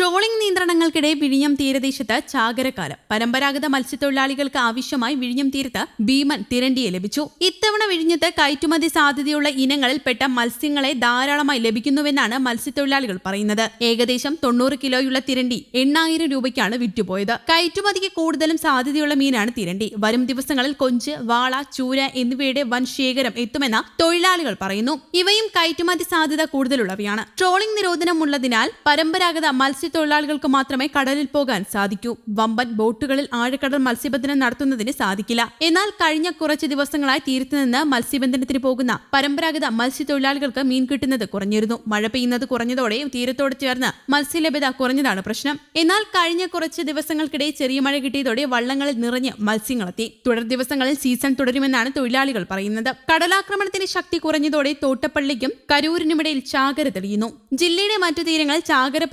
Trawling നിയന്ത്രണങ്ങൾക്കിടെ വിഴിഞ്ഞം തീരദേശത്ത് ചാകരക്കാലം. പരമ്പരാഗത മത്സ്യത്തൊഴിലാളികൾക്ക് ആവശ്യമായി വിഴിഞ്ഞം തീരത്ത് ഭീമൻ തിരണ്ടിയെ ലഭിച്ചു. ഇത്തവണ വിഴിഞ്ഞത്ത് കയറ്റുമതി സാധ്യതയുള്ള ഇനങ്ങളിൽപ്പെട്ട മത്സ്യങ്ങളെ ധാരാളമായി ലഭിക്കുന്നുവെന്നാണ് മത്സ്യത്തൊഴിലാളികൾ പറയുന്നത്. ഏകദേശം തൊണ്ണൂറ് കിലോയുള്ള തിരണ്ടി എണ്ണായിരം രൂപയ്ക്കാണ് വിറ്റുപോയത്. കയറ്റുമതിക്ക് കൂടുതലും സാധ്യതയുള്ള മീനാണ് തിരണ്ടി. വരും ദിവസങ്ങളിൽ കൊഞ്ച് വാള ചൂര എന്നിവയുടെ വൻ ശേഖരം എത്തുമെന്ന് തൊഴിലാളികൾ പറയുന്നു. ഇവയും കയറ്റുമതി സാധ്യത കൂടുതലുള്ളവയാണ്. ട്രോളിംഗ് നിരോധനമുള്ളതിനാൽ പരമ്പരാഗത മത്സ്യത്തൊഴിലാളികൾക്ക് മാത്രമേ കടലിൽ പോകാൻ സാധിക്കൂ. വമ്പൻ ബോട്ടുകളിൽ ആഴക്കടൽ മത്സ്യബന്ധനം നടത്തുന്നതിന് സാധിക്കില്ല. എന്നാൽ കഴിഞ്ഞ കുറച്ച് ദിവസങ്ങളായി തീരത്ത് നിന്ന് മത്സ്യബന്ധനത്തിന് പോകുന്ന പരമ്പരാഗത മത്സ്യത്തൊഴിലാളികൾക്ക് മീൻ കിട്ടുന്നത് കുറഞ്ഞിരുന്നു. മഴ പെയ്യുന്നത് കുറഞ്ഞതോടെ തീരത്തോട് ചേർന്ന് മത്സ്യലഭ്യത കുറഞ്ഞതാണ് പ്രശ്നം. എന്നാൽ കഴിഞ്ഞ കുറച്ച് ദിവസങ്ങൾക്കിടെ ചെറിയ മഴ കിട്ടിയതോടെ വള്ളങ്ങളിൽ നിറഞ്ഞ് മത്സ്യങ്ങളെത്തി. തുടർ ദിവസങ്ങളിൽ സീസൺ തുടരുമെന്നാണ് തൊഴിലാളികൾ പറയുന്നത്. കടലാക്രമണത്തിന് ശക്തി കുറഞ്ഞതോടെ തോട്ടപ്പള്ളിക്കും കരൂരിനുമിടയിൽ ചാകര തെളിയുന്നു. ജില്ലയുടെ മറ്റു തീരങ്ങളിൽ ചാകര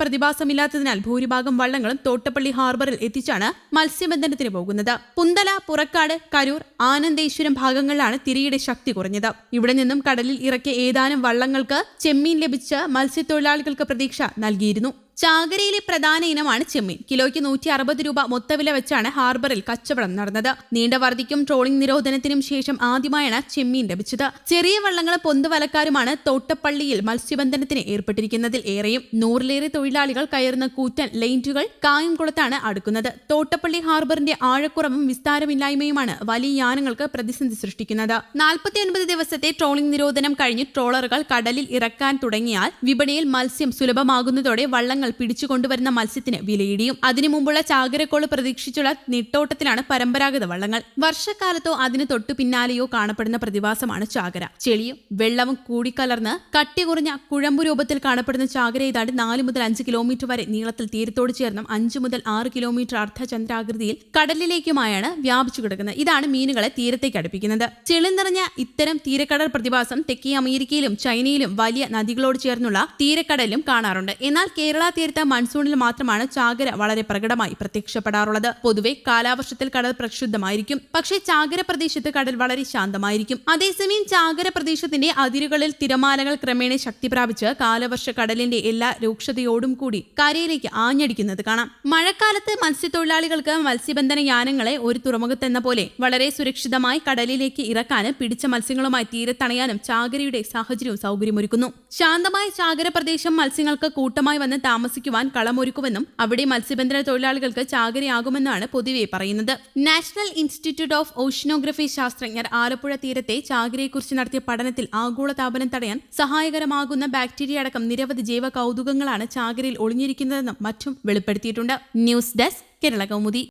പ്രതിഭാസമില്ലാത്തതിനാൽ ഭൂരിഭാഗം വള്ളങ്ങളും തോട്ടപ്പള്ളി ഹാർബറിൽ എത്തിച്ചാണ് മത്സ്യബന്ധനത്തിന് പോകുന്നത്. പുന്തല പുറക്കാട് കരൂർ ആനന്ദേശ്വരം ഭാഗങ്ങളിലാണ് തിരയുടെ ശക്തി കുറഞ്ഞത്. ഇവിടെ നിന്നും കടലിൽ ഇറക്കിയ ഏതാനും വള്ളങ്ങൾക്ക് ചെമ്മീൻ ലഭിച്ച് മത്സ്യത്തൊഴിലാളികൾക്ക് പ്രതീക്ഷ നൽകിയിരുന്നു. ചാകരയിലെ പ്രധാന ഇനമാണ് ചെമ്മീൻ. കിലോയ്ക്ക് നൂറ്റി അറുപത് രൂപ മൊത്തവില വെച്ചാണ് ഹാർബറിൽ കച്ചവടം നടന്നത്. നീണ്ട വർദ്ധിക്കും ട്രോളിംഗ് നിരോധനത്തിനും ശേഷം ആദ്യമായാണ് ചെമ്മീൻ ലഭിച്ചത്. ചെറിയ വള്ളങ്ങളും പൊന്തുവലക്കാരുമാണ് തോട്ടപ്പള്ളിയിൽ മത്സ്യബന്ധനത്തിന് ഏർപ്പെട്ടിരിക്കുന്നതിൽ ഏറെയും. നൂറിലേറെ തൊഴിലാളികൾ കയറുന്ന കൂറ്റൻ ലൈന്റുകൾ കായംകുളത്താണ് അടുക്കുന്നത്. തോട്ടപ്പള്ളി ഹാർബറിന്റെ ആഴക്കുറവും വിസ്താരമില്ലായ്മയുമാണ് വലിയ യാനങ്ങൾക്ക് പ്രതിസന്ധി സൃഷ്ടിക്കുന്നത്. നാൽപ്പത്തിയൊൻപത് ദിവസത്തെ ട്രോളിംഗ് നിരോധനം കഴിഞ്ഞ് ട്രോളറുകൾ കടലിൽ ഇറക്കാൻ തുടങ്ങിയാൽ വിപണിയിൽ മത്സ്യം സുലഭമാകുന്നതോടെ വള്ളങ്ങൾ പിടിച്ചുകൊണ്ടുവരുന്ന മത്സ്യത്തിന് വിലയിടിയും. അതിനു മുമ്പുള്ള ചാകരക്കോൾ പ്രതീക്ഷിച്ചുള്ള നിട്ടോട്ടത്തിലാണ് പരമ്പരാഗത വള്ളങ്ങൾ. വർഷക്കാലത്തോ അതിന് തൊട്ടു പിന്നാലെയോ കാണപ്പെടുന്ന പ്രതിഭാസമാണ് ചാകര. ചെളിയും വെള്ളവും കൂടിക്കലർന്ന് കട്ടി കുറഞ്ഞ കുഴമ്പു രൂപത്തിൽ കാണപ്പെടുന്ന ചാകര ഏതാണ്ട് നാല് മുതൽ അഞ്ച് കിലോമീറ്റർ വരെ നീളത്തിൽ തീരത്തോട് ചേർന്നും അഞ്ച് മുതൽ ആറ് കിലോമീറ്റർ അർദ്ധചന്ദ്രാകൃതിയിൽ കടലിലേക്കുമായാണ് വ്യാപിച്ചു കിടക്കുന്നത്. ഇതാണ് മീനുകളെ തീരത്തേക്ക് അടുപ്പിക്കുന്നത്. ചെളി നിറഞ്ഞ ഇത്തരം തീരക്കടൽ പ്രതിഭാസം തെക്കേ അമേരിക്കയിലും ചൈനയിലും വലിയ നദികളോട് ചേർന്നുള്ള തീരക്കടലിലും കാണാറുണ്ട്. എന്നാൽ കേരള തീരത്ത് മൺസൂണിൽ മാത്രമാണ് ചാകര വളരെ പ്രകടമായി പ്രത്യക്ഷപ്പെടാറുള്ളത്. പൊതുവെ കാലാവർഷത്തിൽ കടൽ പ്രക്ഷുബ്ധമായിരിക്കും. പക്ഷേ ചാകര പ്രദേശത്ത് കടൽ വളരെ ശാന്തമായിരിക്കും. അതേസമയം ചാകര പ്രദേശത്തിന്റെ അതിരുകളിൽ തിരമാലകൾ ക്രമേണ ശക്തി പ്രാപിച്ച് കാലവർഷ കടലിന്റെ എല്ലാ രൂക്ഷതയോടും കൂടി കരയിലേക്ക് ആഞ്ഞടിക്കുന്നത് കാണാം. മഴക്കാലത്ത് മത്സ്യത്തൊഴിലാളികൾക്ക് മത്സ്യബന്ധന യാനങ്ങളെ ഒരു തുറമുഖത്തെന്ന പോലെ വളരെ സുരക്ഷിതമായി കടലിലേക്ക് ഇറക്കാനും പിടിച്ച മത്സ്യങ്ങളുമായി തീരത്തണയാനും ചാകരയുടെ സാഹചര്യവും സൗകര്യമൊരുക്കുന്നു. ശാന്തമായ ചാകര പ്രദേശം മത്സ്യങ്ങൾക്ക് കൂട്ടമായി വന്ന് താമസിക്കുവാൻ കളമൊരുക്കുമെന്നും അവിടെ മത്സ്യബന്ധന തൊഴിലാളികൾക്ക് ചാകരയാകുമെന്നാണ് പൊതുവെ പറയുന്നത്. നാഷണൽ ഇൻസ്റ്റിറ്റ്യൂട്ട് ഓഫ് ഓഷ്യനോഗ്രഫി ശാസ്ത്രജ്ഞർ ആലപ്പുഴ തീരത്തെ ചാകരയെക്കുറിച്ച് നടത്തിയ പഠനത്തിൽ ആഗോളതാപനം തടയാൻ സഹായകരമാകുന്ന ബാക്ടീരിയ അടക്കം നിരവധി ജൈവ കൗതുകങ്ങളാണ് ചാകരയിൽ ഒളിഞ്ഞിരിക്കുന്നതെന്നും മറ്റും വെളിപ്പെടുത്തിയിട്ടുണ്ട്. News desk Kerala Kaumudi.